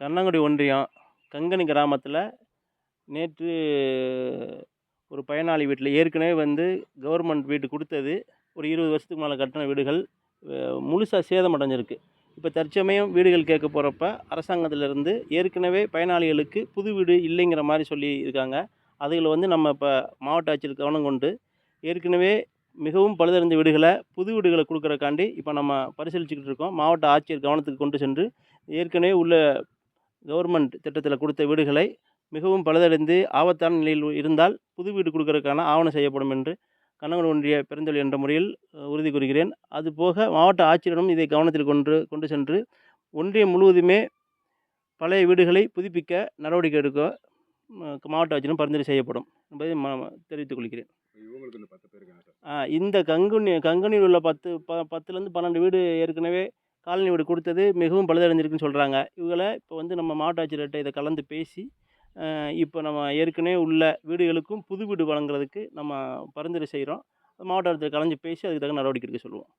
கண்ணங்குடி ஒன்றியம் கங்கனி கிராமத்தில் நேற்று ஒரு பயனாளி வீட்டில் ஏற்கனவே வந்து கவர்மெண்ட் வீடு கொடுத்தது. ஒரு இருபது வருஷத்துக்கு மேலே கட்டின வீடுகள் முழுசாக சேதம் அடைஞ்சிருக்கு. இப்போ தற்சமயம் வீடுகள் கேட்க போகிறப்ப அரசாங்கத்திலேருந்து ஏற்கனவே பயனாளிகளுக்கு புது வீடு இல்லைங்கிற மாதிரி சொல்லி இருக்காங்க அதுகளை வந்து நம்ம இப்போ மாவட்ட ஆட்சியர் கவனம் கொண்டு ஏற்கனவே மிகவும் பழுதடைந்த வீடுகளை புது வீடுகளை கொடுக்குறக்காண்டி இப்போ நம்ம பரிசீலிச்சுக்கிட்டு இருக்கோம். மாவட்ட ஆட்சியர் கவனத்துக்கு கொண்டு சென்று ஏற்கனவே உள்ள கவர்மெண்ட் திட்டத்தில் கொடுத்த வீடுகளை மிகவும் பழுதடைந்து ஆபத்தான நிலையில் இருந்தால் புது வீடு கொடுக்கறதுக்கான ஆவணம் செய்யப்படும் என்று கண்ணங்குடி ஒன்றிய பெருந்தொழில் என்ற முறையில் உறுதி கூறுகிறேன். அதுபோக மாவட்ட ஆட்சியரிடம் இதை கவனத்தில் கொண்டு கொண்டு சென்று ஒன்றியம் முழுவதுமே பழைய வீடுகளை புதுப்பிக்க நடவடிக்கை எடுக்க மாவட்ட ஆட்சியரும் பரிந்துரை செய்யப்படும் என்பதை தெரிவித்துக் கொள்கிறேன். இந்த கங்குனி கங்கனியில் உள்ள பத்து ப பத்துலேருந்து பன்னெண்டு வீடு ஏற்கனவே காலனி வீடு கொடுத்தது மிகவும் பழுதடைஞ்சிருக்குன்னு சொல்கிறாங்க இவங்களை இப்போ வந்து நம்ம மாவட்ட ஆட்சியர்கிட்ட இதை கலந்து பேசி இப்போ நம்ம ஏற்கனவே உள்ள வீடுகளுக்கும் புது வீடு வழங்குறதுக்கு நம்ம பரிந்துரை செய்கிறோம் மாவட்ட ஆட்சியர் கலந்து பேசி அதுக்கு தகுந்த நடவடிக்கை எடுக்க சொல்லுவோம்.